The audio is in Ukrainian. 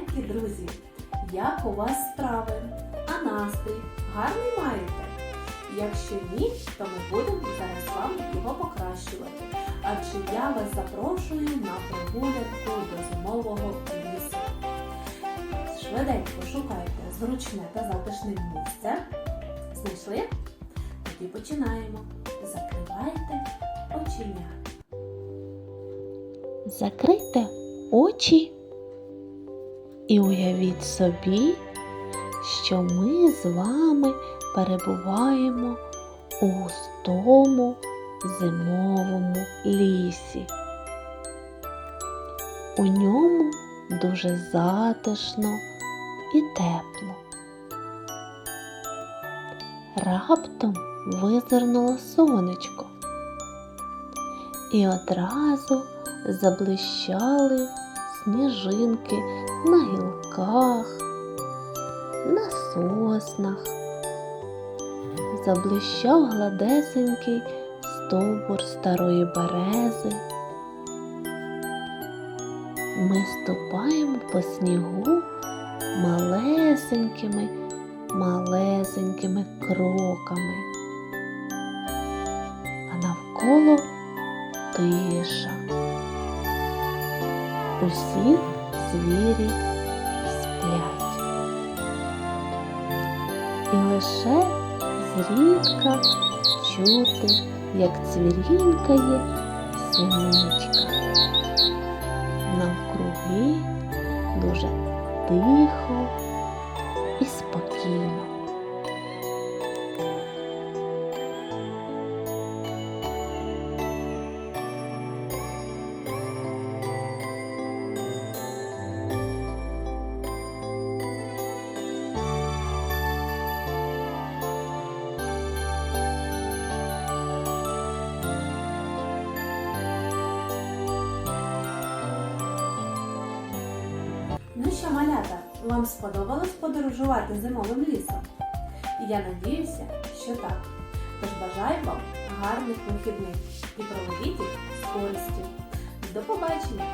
Маленькі друзі, як у вас справи, а настрій гарний маєте? Якщо ні, то ми будемо зараз вам його покращувати. Адже я вас запрошую на прогулянку до зимового лісу. Швиденько шукайте зручне та затишне місце. Знайшли? Тоді починаємо. Закривайте очі. Закрийте очі і уявіть собі, що ми з вами перебуваємо у густому зимовому лісі. У ньому дуже затишно і тепло. Раптом визирнуло сонечко і одразу заблищали сніжинки на гілках, на соснах. Заблищав гладесенький стовбур старої берези. Ми ступаємо по снігу малесенькими, малесенькими кроками, а навколо тиша. Усі звірі сплять. І лише зрідка чути, як цвірінкає синичка. Навкруги дуже тихо Що, малята, вам сподобалось подорожувати зимовим лісом? Я надіюся, що так. Тож бажаю вам гарних вихідних і проведіть їх з користю. До побачення!